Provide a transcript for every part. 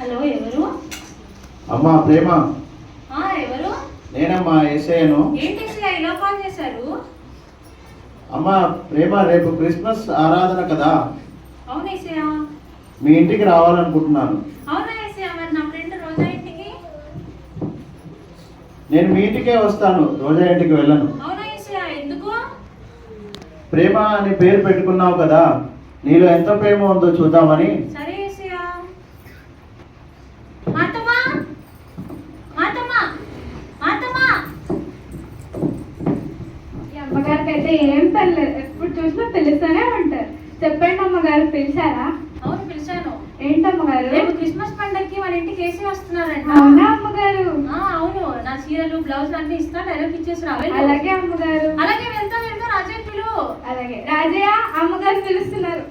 Hello ఎవరు? అమ్మా ప్రేమ. ఆ ఎవరు? నేనమ్మా ఎస్ఐను ఏంటి అసలు ఇలా కాల్ చేశారు? అమ్మా ప్రేమ రేపు క్రిస్మస్ ఆరాధన కదా. అవును ఏసయ్య? మీ ఇంటికి రావాలనుకుంటున్నాను. అవునా ఏసయ్య? మరి నా ఫ్రెండ్ రోజా ఇంటికి? నేను మీ ఇంటికే వస్తాను. రోజా ఇంటికి వెళ్ళను. అవునా ఏసయ్య? ఎందుకు? ప్రేమ అని పేరు పెట్టుకున్నావు కదా. నీలో ఎంత ప్రేమ ఉందో చూద్దామని. సరే అయితే ఏం తెలియదు ఎప్పుడు చూసినా పిలుస్తూనే ఉంటారు. చెప్పండి అమ్మగారు పిలిచారా? అవును పిలిచాను. ఏంటి అమ్మగారు రేపు క్రిస్మస్ పండగకి మన ఇంటికి ఏసీ వస్తున్నారంట. అవునా అమ్మగారు? ఆ, అవును. నా చీరలు బ్లౌజ్ అన్ని ఇస్తా డైరెక్ట్ ఇచ్చేసి రావాలి అలాగే అమ్మగారు. అలాగే వెళ్తా వెళ్తా రాజయ్య పిలు. అలాగే. రాజయ్య అమ్మగారు పిలుస్తున్నారు.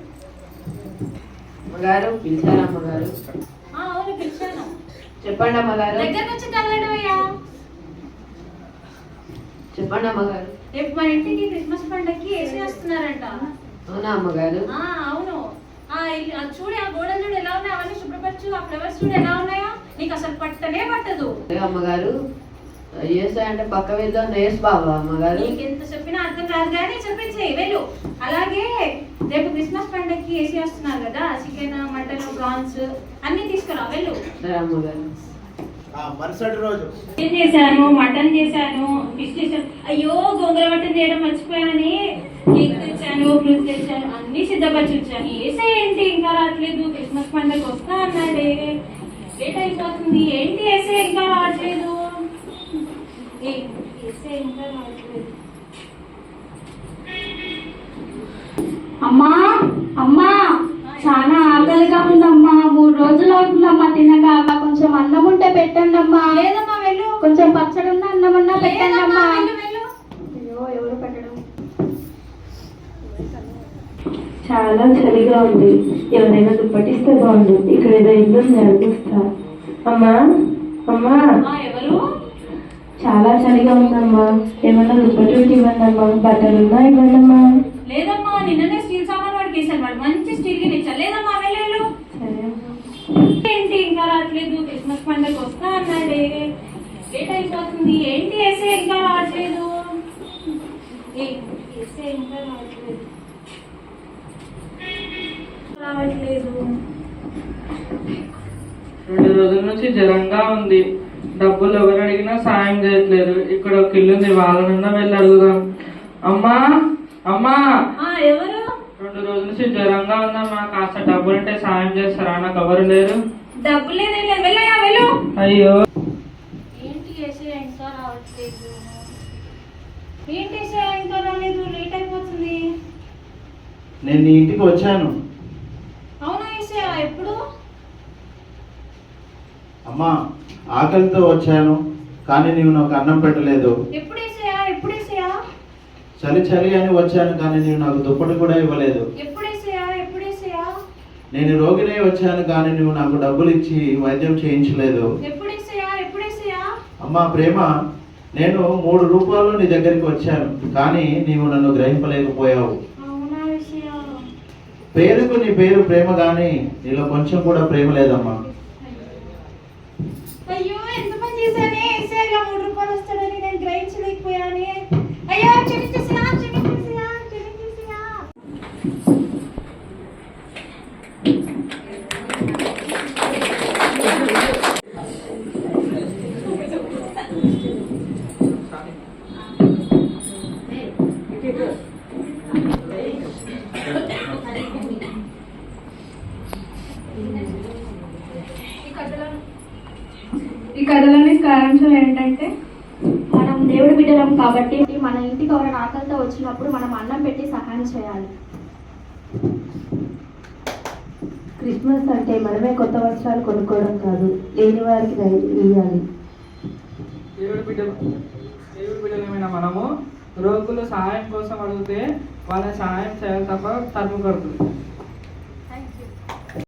అమ్మగారు పిలిచారా అమ్మగారు? ఆ, అవును పిలిచాను. చెప్పండి అమ్మగారు. దగ్గర నుంచి కదలడం అయ్యా చెప్పండి అమ్మగారు. రేపు మన ఇంటికి క్రిస్మస్ పండగకి ఏసీ వస్తున్నారంట అవునా అమ్మగారు? ఆ అవును. ఆ ఇల్లు- అది చూడు ఆ గోడలు చూడు ఎలా ఉన్నాయి? అవన్నీ శుభ్రపరచు. ఆ ఫ్లవర్స్ చూడు ఎలా ఉన్నాయో? నీకు అసలు పట్టనే పట్టదు. అమ్మగారు యేసు అంటే పక్క వెళ్దాం నేస్ బాబా అమ్మగారు. నీకు ఎంత చెప్పినా అర్థం కాదు కానీ చెప్పించేయి వెళ్ళు. అలాగే రేపు క్రిస్మస్ పండగకి ఏసీ వస్తున్నారు కదా? చికెన్ మటన్ ప్రాన్స్ అన్ని తీసుకురా వెళ్ళు. సరే అమ్మగారు. ఆ మరుసటి రోజు. చేశాను? మటన్ చేశాను ఫిష్ చేశాను. అయ్యో గోంగూర మటన్ చేయడం మర్చిపోయానని కేక్ తెచ్చాను ఫ్రూట్స్ తెచ్చాను అన్ని సిద్ధపరిచి వచ్చాను ఏసే ఏంటి? ఇంకా రావట్లేదు. క్రిస్మస్ పండుగ వస్తా అన్నాడే. లేట్ అయిపోతుంది. ఏంటి ఏసే? ఇంకా రావట్లేదు. ఏ, ఏసే ఇంకా రావట్లేదు. అమ్మా అమ్మా చాలా ఆకలిగా ఉందమ్మా. రోజులు అవుతుందమ్మా తినక కొంచెం అన్నం ఉంటే పెట్టండి అమ్మా లేదమ్మా వెళ్ళు. కొంచెం పచ్చడి ఉన్న అన్నం ఉన్నా పెట్టండి అమ్మా ఎవరు పెట్టడం? చాలా చలిగా ఉంది. ఎవరైనా దుప్పటిస్తే బాగుండు. ఇక్కడ ఏదో ఇల్లు అనిపిస్తా అమ్మా అమ్మా. ఎవరు? చాలా చలిగా ఉందమ్మా. ఏమన్నా దుప్పటి ఉంటే ఇవ్వండి అమ్మా బట్టలు ఉన్నా ఇవ్వండి అమ్మా లేదమ్మా నిన్ననే స్టీల్ సామాన్ వాడికి వేసాను వాడు. మంచి స్టీల్ గిన్నె లేదమ్మా వెళ్ళు సరే అమ్మా. ఏంటి ఇంకా రావట్లేదు? క్రిస్మస్ పండుగ వస్తా అన్నాడే. లేట్ అయిపోతుంది. ఏంటి ఏసే ఇంకా రావట్లేదు? ఏ, ఏసే ఇంకా రావట్లేదు. రావట్లేదు. రెండు రోజుల నుంచి జ్వరంగా ఉంది. డబ్బులు ఎవరు అడిగినా సాయం చేయట్లేదు. ఇక్కడ ఒక ఇల్లు ఉంది. వాళ్ళనన్నా వెళ్ళి అడుగుదాం. అమ్మా అమ్మా. ఎవరు? రెండు రోజుల నుంచి జ్వరంగా ఉందమ్మా కాస్త డబ్బులు ఉంటే సాయం చేస్తారా? నాకు ఎవరు లేరు. డబ్బు లేదేం. వెళ్ళు. అయ్యో. ఏంటి ఏసే ఇంకా రావట్లేదు. ఏంటి ఏసే ఇంకా రాలేదు. లేట్ అయిపోతుంది. నేను నీ ఇంటికి వచ్చాను. అవునా ఏసే ఎప్పుడు? అమ్మా ఆకలితో వచ్చాను కానీ నీవు నాకు అన్నం పెట్టలేదు. ఎప్పుడు చలి చలి అని వచ్చాను కానీ నీవు నాకు దుప్పటి కూడా ఇవ్వలేదు. నేను రోగినే వచ్చాను కానీ నువ్వు నాకు డబ్బులు ఇచ్చి వైద్యం చేయించలేదు. అమ్మా ప్రేమ నేను మూడు రూపాయలు నీ దగ్గరికి వచ్చాను కానీ నీవు నన్ను గ్రహింపలేకపోయావు. పేరుకు నీ పేరు ప్రేమ కానీ నీలో కొంచెం కూడా ప్రేమ లేదమ్మా. అయ్యో ఎంత పని చేశానే? ఈ కథలోని సారాంశం ఏంటంటే మనం దేవుడి బిడ్డలం కాబట్టి మన ఇంటికి ఎవరైనా ఆకలితో వచ్చినప్పుడు మనం అన్నం పెట్టి సహాయం చేయాలి. క్రిస్మస్ అంటే మనమే కొత్త వస్త్రాలు కొనుక్కోవడం కాదు లేని వారికి ధైర్యం ఇవ్వాలి దేవుడి బిడ్డలు దేవుడి బిడ్డలమైన మనము రోగులు సహాయం కోసం అడిగితే వాళ్ళని సహాయం చేయాలి తప్ప తరుము